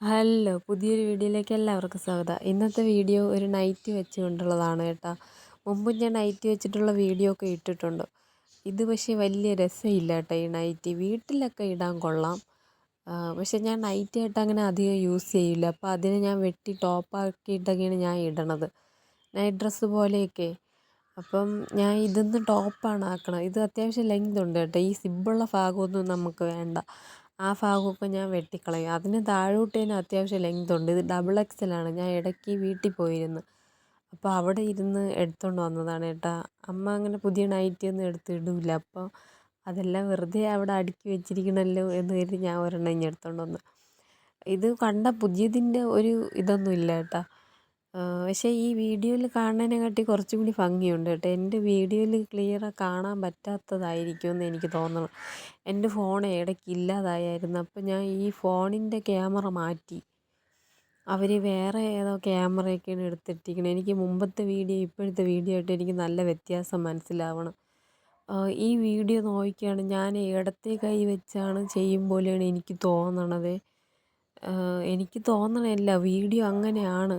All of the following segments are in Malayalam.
ഹലോ പുതിയൊരു വീഡിയോയിലേക്ക് എല്ലാവർക്കും സ്വാഗതം. ഇന്നത്തെ വീഡിയോ ഒരു നൈറ്റ് വെച്ചുകൊണ്ടുള്ളതാണ് കേട്ടോ. മുമ്പ് ഞാൻ നൈറ്റ് വെച്ചിട്ടുള്ള വീഡിയോ ഒക്കെ ഇട്ടിട്ടുണ്ട്. ഇത് പക്ഷേ വലിയ രസമില്ല കേട്ടോ ഈ നൈറ്റ് വീട്ടിലൊക്കെ ഇടാൻ കൊള്ളാം. പക്ഷേ ഞാൻ നൈറ്റ് ആയിട്ട് അങ്ങനെ അധികം യൂസ് ചെയ്യില്ല അപ്പോൾ അതിനെ ഞാൻ വെട്ടി ടോപ്പാക്കിയിട്ടൊക്കെയാണ് ഞാൻ ഇടണത്. നൈറ്റ് ഡ്രസ്സ് പോലെയൊക്കെ. അപ്പം ഞാൻ ഇതിന്ന് ടോപ്പാണ് ആക്കണം. ഇത് അത്യാവശ്യം ലെങ്ത് ഉണ്ട് കേട്ടോ. ഈ സിബിളുള്ള ഭാഗമൊന്നും നമുക്ക് വേണ്ട. ആ ഭാഗമൊക്കെ ഞാൻ വെട്ടിക്കളയും. അതിന് താഴോട്ട് തന്നെ അത്യാവശ്യം ലെങ്ത് ഉണ്ട്. ഇത് ഡബിൾ എക്സലാണ് ഞാൻ ഇടയ്ക്ക് വീട്ടിൽ പോയിരുന്നു. അപ്പോൾ അവിടെ ഇരുന്ന് എടുത്തുകൊണ്ട് വന്നതാണ് കേട്ടോ അമ്മ അങ്ങനെ പുതിയ നൈറ്റി ഒന്നും എടുത്ത് ഇടില്ല അപ്പോൾ അതെല്ലാം വെറുതെ അവിടെ അടുക്കി വെച്ചിരിക്കണമല്ലോ എന്ന് കരുതി ഞാൻ ഒരെണ്ണം ഇനി എടുത്തുകൊണ്ട് വന്നു. ഇത് കണ്ട പുതിയതിന്റെ ഒരു ഇതൊന്നും ഇല്ല കേട്ടോ പക്ഷേ ഈ വീഡിയോയിൽ കാണുന്നതിനെക്കാട്ടി കുറച്ചും കൂടി ഭംഗിയുണ്ട് കേട്ടോ. എന്റെ വീഡിയോയിൽ ക്ലിയർ കാണാൻ പറ്റാത്തതായിരിക്കും എന്ന് എനിക്ക് തോന്നുന്നു എന്റെ ഫോൺ ഇടയ്ക്ക് ഇല്ലാതായായിരുന്നു. അപ്പോൾ ഞാൻ ഈ ഫോണിന്റെ ക്യാമറ മാറ്റി. അവർ വേറെ ഏതോ ക്യാമറയൊക്കെയാണ് എടുത്തിട്ടിരിക്കുന്നത് എനിക്ക് മുമ്പത്തെ വീഡിയോ ഇപ്പോഴത്തെ വീഡിയോ ആയിട്ട് എനിക്ക് നല്ല വ്യത്യാസം മനസ്സിലാവണം. ഈ വീഡിയോ നോക്കിയാണ് ഞാൻ ഇടത്തെ കൈ വെച്ചാണ് ചെയ്യും പോലെയാണ് എനിക്ക് തോന്നണത്. എനിക്ക് തോന്നണല്ല വീഡിയോ അങ്ങനെയാണ്.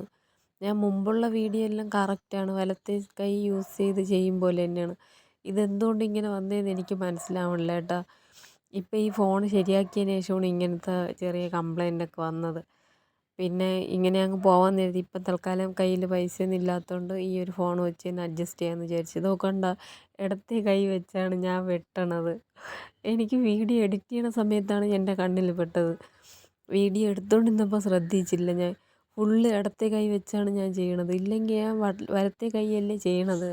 ഞാൻ മുമ്പുള്ള വീഡിയോ എല്ലാം കറക്റ്റാണ് വലത്തെ കൈ യൂസ് ചെയ്ത് ചെയ്യും പോലെ തന്നെയാണ്. ഇതെന്തുകൊണ്ട് ഇങ്ങനെ വന്നതെന്ന് എനിക്ക് മനസ്സിലാവണില്ല കേട്ടോ. ഇപ്പം ഈ ഫോൺ ശരിയാക്കിയതിന് ശേഷമാണ് ഇങ്ങനത്തെ ചെറിയ കംപ്ലൈന്റ് ഒക്കെ വന്നത്. പിന്നെ ഇങ്ങനെ അങ്ങ് പോവാൻ നേരത്തി ഇപ്പം തൽക്കാലം കയ്യിൽ പൈസയൊന്നും ഇല്ലാത്തതുകൊണ്ട് ഈ ഒരു ഫോൺ വെച്ച് തന്നെ അഡ്ജസ്റ്റ് ചെയ്യാമെന്ന് വിചാരിച്ചു. നോക്കണ്ട ഇടത്തെ കൈ വെച്ചാണ് ഞാൻ വെട്ടണത്. എനിക്ക് വീഡിയോ എഡിറ്റ് ചെയ്യണ സമയത്താണ് എന്റെ കണ്ണിൽ പെട്ടത്. വീഡിയോ എടുത്തുകൊണ്ടിരുന്നപ്പോൾ ശ്രദ്ധിച്ചില്ല ഞാൻ. ഫുള്ള് ഇടത്തെ കൈ വെച്ചാണ് ഞാൻ ചെയ്യണത്. ഇല്ലെങ്കിൽ ഞാൻ വലത്തെ കൈയല്ലേ ചെയ്യണത്.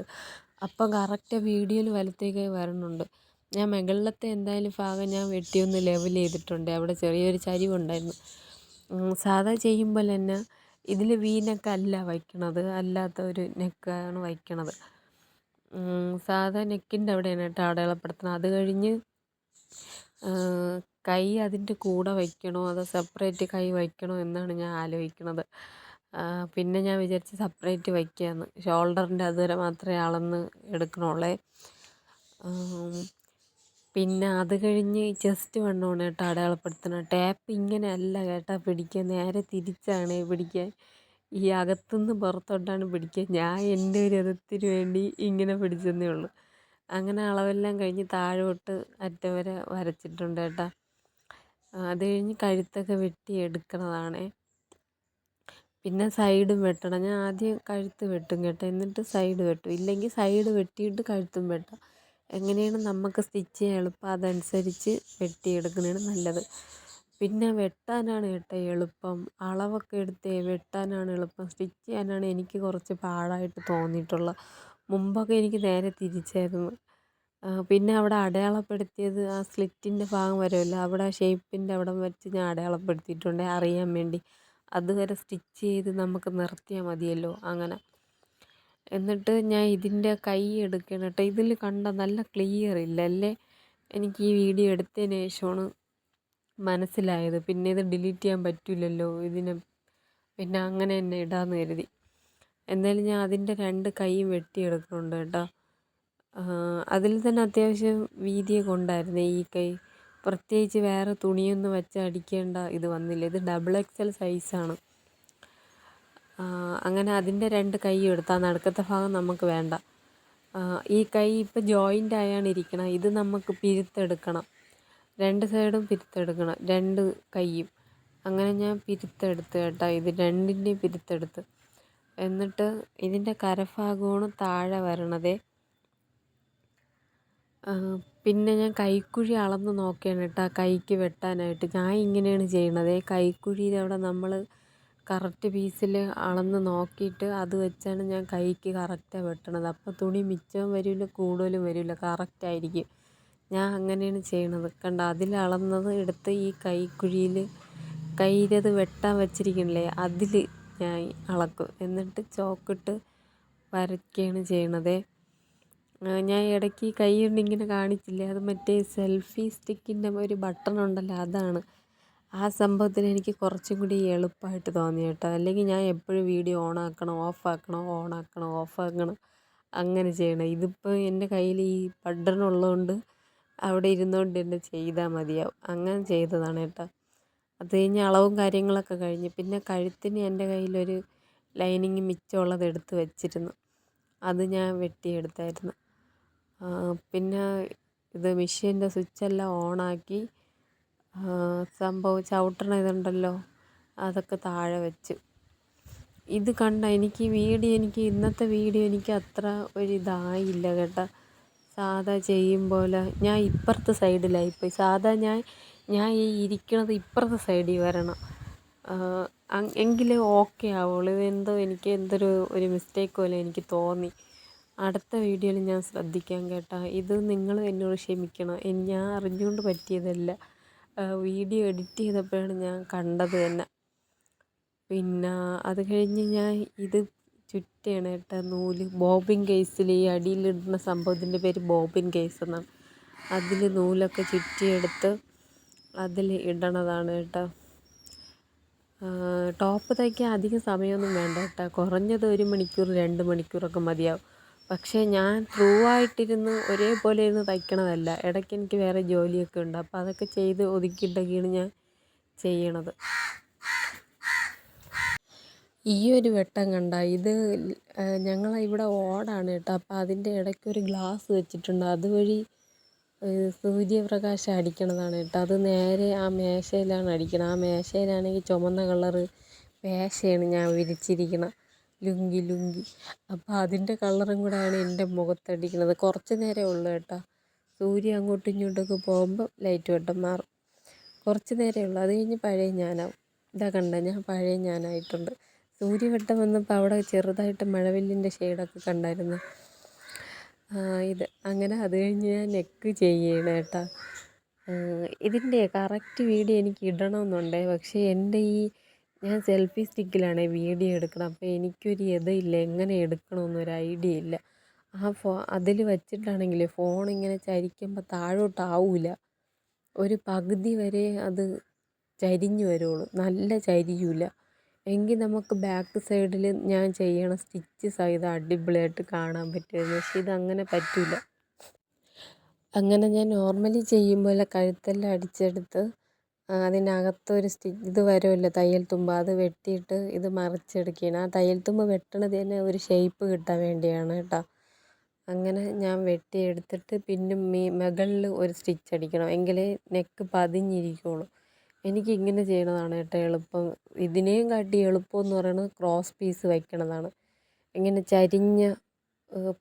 അപ്പം കറക്റ്റ് വീഡിയോയിൽ വലത്തെ കൈ വരണുണ്ട്. ഞാൻ മുകളിലത്തെ എന്തായാലും ഭാഗം ഞാൻ വെട്ടിയൊന്ന് ലെവൽ ചെയ്തിട്ടുണ്ട്. അവിടെ ചെറിയൊരു ചരിവുണ്ടായിരുന്നു. സാധാ ചെയ്യുമ്പോൾ തന്നെ ഇതിൽ വി നെക്ക് അല്ല വയ്ക്കണത്. അല്ലാത്ത ഒരു നെക്കാണ് വയ്ക്കണത്. സാധാ നെക്കിന്റെ അവിടെയാണ് കേട്ടോ അടയാളപ്പെടുത്തുന്നത്. അത് കഴിഞ്ഞ് കൈ അതിന്റെ കൂടെ വയ്ക്കണോ? അതോ സെപ്പറേറ്റ് കൈ വയ്ക്കണോ എന്നാണ് ഞാൻ ആലോചിക്കണത്. പിന്നെ ഞാൻ വിചാരിച്ചു സെപ്പറേറ്റ് വയ്ക്കാമെന്ന് ഷോൾഡറിന്റെ അതുവരെ മാത്രമേ അളന്ന് എടുക്കണുള്ളേ. പിന്നെ അത് കഴിഞ്ഞ് ജസ്റ്റ് വണ്ണമാണ് കേട്ടോ അടയാളപ്പെടുത്തണം ടാപ്പ് ഇങ്ങനെ അല്ല കേട്ടോ പിടിക്കുക നേരെ തിരിച്ചാണ് പിടിക്കാൻ. ഈ അകത്തുനിന്ന് പുറത്തോട്ടാണ് പിടിക്കുക ഞാൻ എന്റെ ഒരു ഇതത്തിന് വേണ്ടി ഇങ്ങനെ പിടിച്ചെന്നേ ഉള്ളൂ. അങ്ങനെ അളവെല്ലാം കഴിഞ്ഞ് താഴോട്ട് അറ്റം വരെ വരച്ചിട്ടുണ്ട് കേട്ടോ. അത് കഴിഞ്ഞ് കഴുത്തൊക്കെ വെട്ടി എടുക്കണതാണേ. പിന്നെ സൈഡും വെട്ടണം. ഞാൻ ആദ്യം കഴുത്ത് വെട്ടും കേട്ടോ. എന്നിട്ട് സൈഡ് വെട്ടും. ഇല്ലെങ്കിൽ സൈഡ് വെട്ടിയിട്ട് കഴുത്തും വെട്ടാം. എങ്ങനെയാണ് നമുക്ക് സ്റ്റിച്ച് ചെയ്യാൻ എളുപ്പം? അതനുസരിച്ച് വെട്ടിയെടുക്കുന്നതാണ് നല്ലത്. പിന്നെ വെട്ടാനാണ് കേട്ടോ എളുപ്പം. അളവൊക്കെ എടുത്ത് വെട്ടാനാണ് എളുപ്പം. സ്റ്റിച്ച് ചെയ്യാനാണ് എനിക്ക് കുറച്ച് പാടായിട്ട് തോന്നിയിട്ടുള്ളത്. മുമ്പൊക്കെ എനിക്ക് നേരെ തിരിച്ചായിരുന്നു. പിന്നെ അവിടെ അടയാളപ്പെടുത്തിയത് ആ സ്ലിറ്റിന്റെ ഭാഗം വരുമല്ലോ അവിടെ ഷേപ്പിന്റെ അവിടെ വെച്ച് ഞാൻ അടയാളപ്പെടുത്തിയിട്ടുണ്ട്. അറിയാൻ വേണ്ടി. അതുവരെ സ്റ്റിച്ച് ചെയ്ത് നമുക്ക് നിർത്തിയാൽ മതിയല്ലോ അങ്ങനെ. എന്നിട്ട് ഞാൻ ഇതിന്റെ കൈ എടുക്കണം കേട്ടോ. ഇതിൽ കണ്ട നല്ല ക്ലിയർ ഇല്ല അല്ലേ എനിക്ക് ഈ വീഡിയോ എടുത്തതിന് ശേഷമാണ് മനസ്സിലായത്. പിന്നെ ഇത് ഡിലീറ്റ് ചെയ്യാൻ പറ്റില്ലല്ലോ ഇതിനെ. പിന്നെ അങ്ങനെ തന്നെ ഇടാമെന്ന് കരുതി. എന്തായാലും ഞാൻ അതിന്റെ രണ്ട് കൈയും വെട്ടിയെടുക്കുന്നുണ്ട് കേട്ടോ. അതിൽ തന്നെ അത്യാവശ്യം വീതിയൊക്കെ ഉണ്ടായിരുന്നു. ഈ കൈ പ്രത്യേകിച്ച് വേറെ തുണിയൊന്നും വെച്ച് അടിക്കേണ്ട ഇത് വന്നില്ല. ഇത് ഡബിൾ എക്സൽ സൈസാണ് അങ്ങനെ അതിന്റെ രണ്ട് കൈ എടുത്താൽ നടുക്കത്തെ ഭാഗം നമുക്ക് വേണ്ട. ഈ കൈ ഇപ്പോൾ ജോയിന്റ് ആയാണ് ഇരിക്കണം. ഇത് നമുക്ക് പിരുത്തെടുക്കണം. രണ്ട് സൈഡും പിരുത്തെടുക്കണം. രണ്ട് കൈയും. അങ്ങനെ ഞാൻ പിരുത്തെടുത്ത് കേട്ടോ. ഇത് രണ്ടിന്റെയും പിരുത്തെടുത്ത്. എന്നിട്ട് ഇതിന്റെ കരഭാഗമാണ് താഴെ വരണതേ. പിന്നെ ഞാൻ കൈക്കുഴി അളന്ന് നോക്കിയാണ് കേട്ടോ കൈക്ക് വെട്ടാനായിട്ട്. ഞാൻ ഇങ്ങനെയാണ് ചെയ്യണത്. കൈക്കുഴിയുടെ അവിടെ നമ്മൾ കറക്റ്റ് പീസിൽ അളന്ന് നോക്കിയിട്ട് അത് വെച്ചാണ് ഞാൻ കൈക്ക് കറക്റ്റാണ് വെട്ടണത്. അപ്പോൾ തുണി മിച്ചവും വരില്ല കൂടുതലും വരില്ല കറക്റ്റായിരിക്കും ഞാൻ അങ്ങനെയാണ് ചെയ്യണത്. കണ്ട അതിൽ അളന്നത് എടുത്ത് ഈ കൈക്കുഴിയിൽ കൈയിലത് വെട്ടാൻ വെച്ചിരിക്കണില്ലേ അതിൽ ഞാൻ അളക്കും. എന്നിട്ട് ചോക്കിട്ട് വരയ്ക്കുകയാണ് ചെയ്യണത്. ഞാൻ ഇടയ്ക്ക് കൈ കൊണ്ട് ഇങ്ങനെ കാണിച്ചില്ലേ? അത് മറ്റേ സെൽഫി സ്റ്റിക്കിന്റെ ഒരു ബട്ടൺ ഉണ്ടല്ലോ അതാണ്. ആ സംഭവത്തിന് എനിക്ക് കുറച്ചും കൂടി എളുപ്പമായിട്ട് തോന്നി കേട്ടോ. അല്ലെങ്കിൽ ഞാൻ എപ്പോഴും വീഡിയോ ഓൺ ആക്കണം ഓഫ് ആക്കണം അങ്ങനെ ചെയ്യണം. ഇതിപ്പോൾ എന്റെ കയ്യിൽ ഈ ബട്ടൺ ഉള്ളതുകൊണ്ട് അവിടെ ഇരുന്നുകൊണ്ട് തന്നെ ചെയ്താൽ മതിയാവും. അങ്ങനെ ചെയ്തതാണ് കേട്ടോ. അത് കഴിഞ്ഞ് അളവും കാര്യങ്ങളൊക്കെ കഴിഞ്ഞ് പിന്നെ കഴുത്തിന് എന്റെ കയ്യിലൊരു ലൈനിങ് മിച്ചമുള്ളത് എടുത്ത് വെച്ചിരുന്നു. അത് ഞാൻ വെട്ടിയെടുത്തായിരുന്നു. പിന്നെ ഇത് മെഷീന്റെ സ്വിച്ചെല്ലാം ഓണാക്കി സംഭവം ചവിട്ടണ ഇതുണ്ടല്ലോ അതൊക്കെ താഴെ വെച്ച്. ഇത് കണ്ട എനിക്ക് വീഡിയോ എനിക്ക് ഇന്നത്തെ വീഡിയോ എനിക്ക് അത്ര ഒരിതായില്ല കേട്ടോ. സാധാ ചെയ്യും പോലെ ഞാൻ ഇപ്പുറത്തെ സൈഡിലായി പോയി. സാധാ ഞാൻ ഞാൻ ഈ ഇരിക്കണത് ഇപ്പുറത്തെ സൈഡിൽ വരണം. എങ്കിലേ ഓക്കെ ആവുള്ളൂ. ഇതെന്തോ എനിക്ക് എന്തൊരു ഒരു മിസ്റ്റേക്ക് പോലെ എനിക്ക് തോന്നി. അടുത്ത വീഡിയോയിൽ ഞാൻ ശ്രദ്ധിക്കാം കേട്ടോ. ഇത് നിങ്ങൾ എന്നോട് ക്ഷമിക്കണം. ഞാൻ അറിഞ്ഞുകൊണ്ട് പറ്റിയതല്ല. വീഡിയോ എഡിറ്റ് ചെയ്തപ്പോഴാണ് ഞാൻ കണ്ടത് തന്നെ. പിന്നെ അത് കഴിഞ്ഞ് ഞാൻ ഇത് ചുറ്റാണ് കേട്ടോ. നൂൽ ബോബിൻ കേസിൽ ഈ അടിയിലിടുന്ന സംഭവത്തിന്റെ പേര് ബോബിൻ കേസ് എന്നാണ്. അതിൽ നൂലൊക്കെ ചുറ്റിയെടുത്ത് അതിൽ ഇടണതാണ് കേട്ടോ. ടോപ്പ് തയ്ക്കാൻ അധികം സമയമൊന്നും വേണ്ട കേട്ടോ. കുറഞ്ഞത് ഒരു മണിക്കൂർ രണ്ട് മണിക്കൂറൊക്കെ മതിയാവും. പക്ഷേ ഞാൻ ത്രൂ ആയിട്ടിരുന്ന് ഒരേപോലെ ഇരുന്ന് തയ്ക്കണതല്ല. ഇടയ്ക്ക് എനിക്ക് വേറെ ജോലിയൊക്കെ ഉണ്ട്. അപ്പോൾ അതൊക്കെ ചെയ്ത് ഒതുക്കിയിട്ടൊക്കെയാണ് ഞാൻ ചെയ്യണത്. ഈ ഒരു വെട്ടം കണ്ട ഇത് ഞങ്ങൾ ഇവിടെ ഓടാണ് കേട്ടോ. അപ്പോൾ അതിന്റെ ഇടയ്ക്ക് ഒരു ഗ്ലാസ് വെച്ചിട്ടുണ്ട്. അതുവഴി സൂര്യപ്രകാശം അടിക്കണതാണ് കേട്ടോ. അത് നേരെ ആ മേശയിലാണ് അടിക്കണത്. ആ മേശയിലാണെങ്കിൽ ചുമന്ന കളറ് മേശയാണ് ഞാൻ വിരിച്ചിരിക്കുന്നത് ലുങ്കി ലുങ്കി. അപ്പോൾ അതിന്റെ കളറും കൂടെയാണ് എന്റെ മുഖത്തടിക്കുന്നത്. കുറച്ച് നേരമേ ഉള്ളൂ കേട്ടോ. സൂര്യൻ അങ്ങോട്ടും ഇങ്ങോട്ടൊക്കെ പോകുമ്പോൾ ലൈറ്റ് വെട്ടം മാറും. കുറച്ച് നേരമേ ഉള്ളൂ. അത് കഴിഞ്ഞ് പഴയ ഞാനാവും. ഇതാ കണ്ട? ഞാൻ പഴയ ഞാനായിട്ടുണ്ട്. സൂര്യവട്ടം വന്നപ്പോൾ അവിടെ ചെറുതായിട്ട് മഴവില്ലിന്റെ ഷെയ്ഡൊക്കെ കണ്ടായിരുന്നു. ഇത്. അങ്ങനെ അത് കഴിഞ്ഞ് ഞാൻ നെക്ക് ചെയ്യണം കേട്ടോ. ഇതിന്റെ കറക്റ്റ് വീഡിയോ എനിക്ക് ഇടണമെന്നുണ്ടേ. പക്ഷേ എന്റെ ഈ ഞാൻ സെൽഫി സ്റ്റിക്കിലാണ് വീഡിയോ എടുക്കണം അപ്പോൾ എനിക്കൊരു ഇതയില്ല എങ്ങനെ എടുക്കണമെന്നൊരു ഐഡിയ ഇല്ല. ആ ഫോ അതിൽ വച്ചിട്ടാണെങ്കിൽ ഫോൺ ഇങ്ങനെ ചരിക്കുമ്പോൾ താഴോട്ടാവില്ല ഒരു പകുതി വരെ അത് ചരിഞ്ഞു വരുള്ളൂ. നല്ല ചരിയൂല. എങ്കിൽ നമുക്ക് ബാക്ക് സൈഡിൽ ഞാൻ ചെയ്യണ സ്റ്റിച്ച് സഹിതം അടിപൊളിയായിട്ട് കാണാൻ പറ്റുമായിരുന്നു. പക്ഷേ ഇതങ്ങനെ പറ്റില്ല അങ്ങനെ ഞാൻ നോർമലി ചെയ്യുമ്പോൾ കഴുത്തെല്ലാം അടിച്ചെടുത്ത് അതിനകത്തൊരു സ്റ്റി ഇത് വരുമല്ലോ തയ്യൽ തുമ്പ്. അത് വെട്ടിയിട്ട് ഇത് മറിച്ചെടുക്കുകയാണ്. ആ തയ്യൽ തുമ്പ് വെട്ടണത് തന്നെ ഒരു ഷേപ്പ് കിട്ടാൻ വേണ്ടിയാണ് കേട്ടോ. അങ്ങനെ ഞാൻ വെട്ടിയെടുത്തിട്ട് പിന്നെ മീ മുകളിൽ ഒരു സ്റ്റിച്ച് അടിക്കണം. എങ്കിലേ നെക്ക് പതിഞ്ഞിരിക്കുകയുള്ളൂ എനിക്ക് ഇങ്ങനെ ചെയ്യണതാണ് കേട്ടോ എളുപ്പം. ഇതിനെയും കാട്ടി എളുപ്പം എന്ന് പറയുന്നത് ക്രോസ് പീസ് വയ്ക്കണതാണ് ഇങ്ങനെ ചരിഞ്ഞ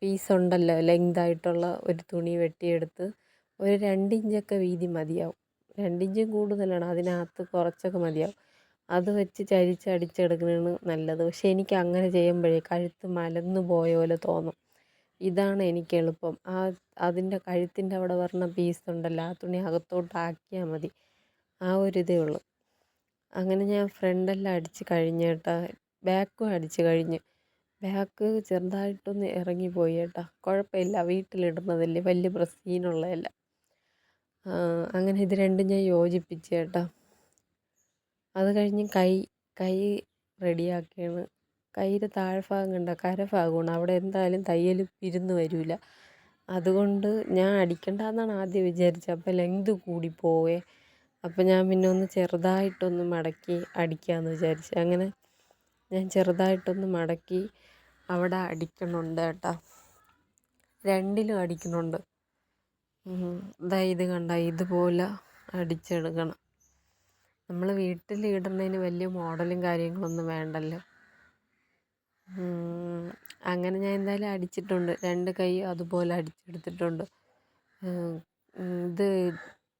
പീസ് ഉണ്ടല്ലോ ലെങ്ത് ആയിട്ടുള്ള ഒരു തുണി വെട്ടിയെടുത്ത് ഒരു രണ്ട് ഇഞ്ചൊക്കെ വീതി മതിയാവും. രണ്ട് ഇഞ്ചും കൂടുതലാണ്. അതിനകത്ത് കുറച്ചൊക്കെ മതിയാവും. അത് വെച്ച് ചരിച്ച് അടിച്ചെടുക്കുന്നതാണ് നല്ലത്. പക്ഷേ എനിക്ക് അങ്ങനെ ചെയ്യുമ്പോഴേ കഴുത്ത് മലന്ന് പോയ പോലെ തോന്നും. ഇതാണ് എനിക്ക് എളുപ്പം. ആ അതിന്റെ കഴുത്തിന്റെ അവിടെ വരുന്ന പീസ് ഉണ്ടല്ലോ ആ തുണി അകത്തോട്ടാക്കിയാൽ മതി. ആ ഒരു ഇതേ ഉള്ളൂ. അങ്ങനെ ഞാൻ ഫ്രണ്ടെല്ലാം അടിച്ച് കഴിഞ്ഞ് കേട്ടോ. ബാക്കും അടിച്ച് കഴിഞ്ഞ്. ബാക്ക് ചെറുതായിട്ടൊന്ന് ഇറങ്ങിപ്പോയി കേട്ടോ. കുഴപ്പമില്ല. വീട്ടിലിടുന്നതല്ലേ. വലിയ സീനുള്ളതല്ല അങ്ങനെ ഇത് രണ്ടും ഞാൻ യോജിപ്പിച്ച് കേട്ടോ. അത് കഴിഞ്ഞ് കൈ കൈ റെഡിയാക്കിയാണ്. കൈയുടെ താഴ്ഭാഗം കണ്ടോ? കരഭാഗമാണ്. അവിടെ എന്തായാലും തയ്യൽ പിരിന്ന് വരില്ല അതുകൊണ്ട് ഞാൻ അടിക്കണ്ടെന്നാണ് ആദ്യം വിചാരിച്ചത്. അപ്പോൾ ലെങ്ത് കൂടിപ്പോവേ അപ്പോൾ ഞാൻ പിന്നെ ഒന്ന് ചെറുതായിട്ടൊന്ന് മടക്കി അടിക്കാമെന്ന് വിചാരിച്ചു. അങ്ങനെ ഞാൻ ചെറുതായിട്ടൊന്ന് മടക്കി അവിടെ അടിക്കണുണ്ട് കേട്ടോ. രണ്ടിലും അടിക്കണുണ്ട്. ഇതാ ഇത് കണ്ട ഇതുപോലെ അടിച്ചെടുക്കണം. നമ്മൾ വീട്ടിൽ ഇടുന്നതിന് വലിയ മോഡലും കാര്യങ്ങളൊന്നും വേണ്ടല്ലോ. അങ്ങനെ ഞാൻ എന്തായാലും അടിച്ചിട്ടുണ്ട്. രണ്ട് കൈ അതുപോലെ അടിച്ചെടുത്തിട്ടുണ്ട്. ഇത്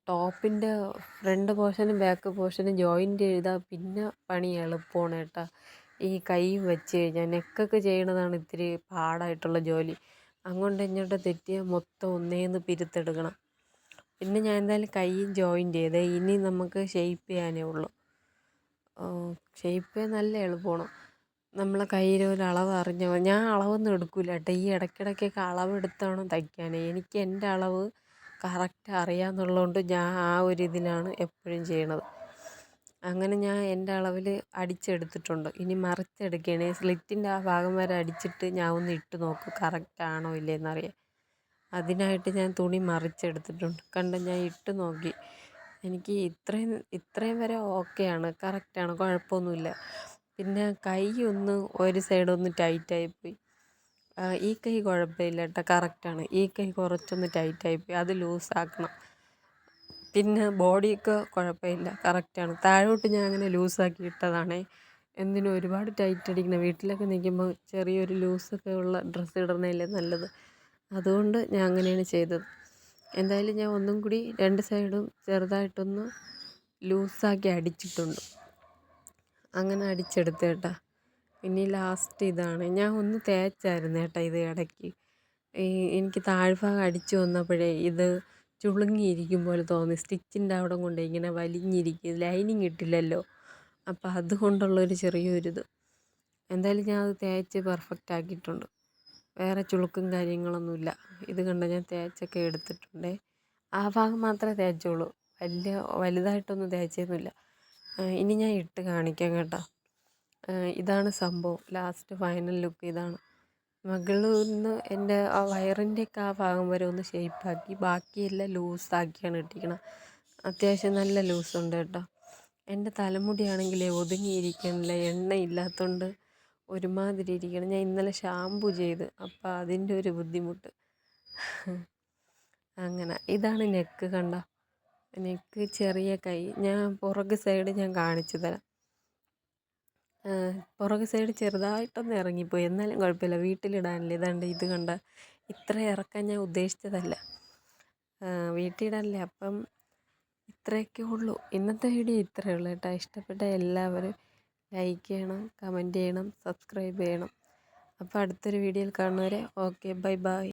ടോപ്പിന്റെ ഫ്രണ്ട് പോർഷനും ബാക്ക് പോർഷനും ജോയിന്റ് ചെയ്താൽ പിന്നെ പണി എളുപ്പമാണ് കേട്ടോ. ഈ കൈ വെച്ച് കഴിഞ്ഞാൽ നെക്കൊക്കെ ചെയ്യണതാണ് ഇത്തിരി പാടായിട്ടുള്ള ജോലി. അങ്ങോട്ട് ഇങ്ങോട്ട് തെറ്റിയാൽ മൊത്തം ഒന്നേന്ന് പിരുത്തെടുക്കണം. പിന്നെ ഞാൻ എന്തായാലും കൈയും ജോയിന്റ് ചെയ്തേ. ഇനി നമുക്ക് ഷേപ്പ് ചെയ്യാനേ ഉള്ളൂ. ചെയ്യാൻ നല്ല എളുപ്പമാണ്. നമ്മളെ കയ്യിൽ ഒരു അളവ് അറിഞ്ഞാൽ ഞാൻ അളവൊന്നും എടുക്കില്ല കേട്ടോ. ഈ ഇടയ്ക്കിടയ്ക്കൊക്കെ അളവെടുത്താണ് തയ്ക്കാൻ എനിക്ക് എന്റെ അളവ് കറക്റ്റ് അറിയാമെന്നുള്ളതുകൊണ്ട് ഞാൻ ആ ഒരു ഇതിലാണ് എപ്പോഴും ചെയ്യണത്. അങ്ങനെ ഞാൻ എന്റെ അളവിൽ അടിച്ചെടുത്തിട്ടുണ്ട്. ഇനി മറിച്ചെടുക്കുകയാണ് സ്ലിറ്റിന്റെ ആ ഭാഗം വരെ അടിച്ചിട്ട് ഞാൻ ഒന്ന് ഇട്ട് നോക്കും കറക്റ്റ് ആണോ ഇല്ലേന്നറിയാൻ. അതിനായിട്ട് ഞാൻ തുണി മറിച്ചെടുത്തിട്ടുണ്ട്. കണ്ടോ ഞാൻ ഇട്ട് നോക്കി. എനിക്ക് ഇത്രയും ഇത്രയും വരെ ഓക്കെയാണ്. കറക്റ്റാണ് കുഴപ്പമൊന്നുമില്ല. പിന്നെ കൈ ഒന്ന് ഒരു സൈഡ് ഒന്ന് ടൈറ്റായിപ്പോയി ഈ കൈ കുഴപ്പമില്ല കേട്ടോ. കറക്റ്റാണ് ഈ കൈ കുറച്ചൊന്ന് ടൈറ്റായിപ്പോയി അത് ലൂസാക്കണം പിന്നെ ബോഡിയൊക്കെ കുഴപ്പമില്ല. കറക്റ്റാണ് താഴോട്ട് ഞാൻ അങ്ങനെ ലൂസാക്കി ഇട്ടതാണേ. എന്തിനും ഒരുപാട് ടൈറ്റ് അടിക്കണം. വീട്ടിലൊക്കെ നിൽക്കുമ്പോൾ ചെറിയൊരു ലൂസൊക്കെ ഉള്ള ഡ്രസ്സ് ഇടുന്നതല്ലേ നല്ലത്. അതുകൊണ്ട് ഞാൻ അങ്ങനെയാണ് ചെയ്തത്. എന്തായാലും ഞാൻ ഒന്നും കൂടി രണ്ട് സൈഡും ചെറുതായിട്ടൊന്ന് ലൂസാക്കി അടിച്ചിട്ടുണ്ട്. അങ്ങനെ അടിച്ചെടുത്ത് കേട്ടാ. ഇനി ലാസ്റ്റ് ഇതാണ്. ഞാൻ ഒന്ന് തേച്ചായിരുന്നു കേട്ടോ ഇത് ഇടയ്ക്ക്. എനിക്ക് താഴ്ഭാഗം അടിച്ചു വന്നപ്പോഴേ ഇത് ചുളുങ്ങിയിരിക്കും പോലെ തോന്നി. സ്റ്റിച്ചിന്റെ അവിടെ കൊണ്ട് ഇങ്ങനെ വലിഞ്ഞിരിക്കും. ലൈനിങ് ഇട്ടില്ലല്ലോ. അപ്പോൾ അതുകൊണ്ടുള്ളൊരു ചെറിയൊരിത്. എന്തായാലും ഞാൻ അത് തേച്ച് പെർഫെക്റ്റ് ആക്കിയിട്ടുണ്ട്. വേറെ ചുളുക്കും കാര്യങ്ങളൊന്നുമില്ല. ഇത് കണ്ട്? ഞാൻ തേച്ചൊക്കെ എടുത്തിട്ടുണ്ട്. ആ ഭാഗം മാത്രമേ തേച്ചുള്ളൂ. വലിയ വലുതായിട്ടൊന്നും തേച്ചൊന്നുമില്ല. ഇനി ഞാൻ ഇട്ട് കാണിക്കാം കേട്ടോ. ഇതാണ് സംഭവം. ലാസ്റ്റ് ഫൈനൽ ലുക്ക് ഇതാണ്. മുകളിൽ ഒന്ന് എന്റെ ആ വയറിന്റെ ഒക്കെ ആ ഭാഗം വരെ ഒന്ന് ഷേപ്പാക്കി ബാക്കിയെല്ലാം ലൂസാക്കിയാണ് ഇട്ടിരിക്കുന്നത് അത്യാവശ്യം നല്ല ലൂസുണ്ട് കേട്ടോ. എന്റെ തലമുടിയാണെങ്കിൽ ഒതുങ്ങിയിരിക്കണില്ല. എണ്ണ ഇല്ലാത്തതുകൊണ്ട് ഒരുമാതിരി ഇരിക്കണം. ഞാൻ ഇന്നലെ ഷാമ്പു ചെയ്ത്. അപ്പോൾ അതിന്റെ ഒരു ബുദ്ധിമുട്ട്. അങ്ങനെ. ഇതാണ് നെക്ക് കണ്ട. നെക്ക് ചെറിയ കൈ. ഞാൻ പുറക് സൈഡ് ഞാൻ കാണിച്ചു തരാം. പുറക് സൈഡ് ചെറുതായിട്ടൊന്ന് ഇറങ്ങിപ്പോയി. എന്നാലും കുഴപ്പമില്ല. വീട്ടിലിടാനല്ലേ? ഇതാണ്ട് ഇത് കണ്ട ഇത്ര ഇറക്കാൻ ഞാൻ ഉദ്ദേശിച്ചതല്ല. വീട്ടിലിടാനല്ലേ? അപ്പം ഇത്രയൊക്കെ ഉള്ളൂ. ഇന്നത്തെ വീഡിയോ ഇത്രയേ ഉള്ളൂ കേട്ടോ. ഇഷ്ടപ്പെട്ട എല്ലാവരും ലൈക്ക് ചെയ്യണം കമന്റ് ചെയ്യണം സബ്സ്ക്രൈബ് ചെയ്യണം. അപ്പോൾ അടുത്തൊരു വീഡിയോയിൽ കാണുന്നവരെ ഓക്കെ ബൈ ബൈ.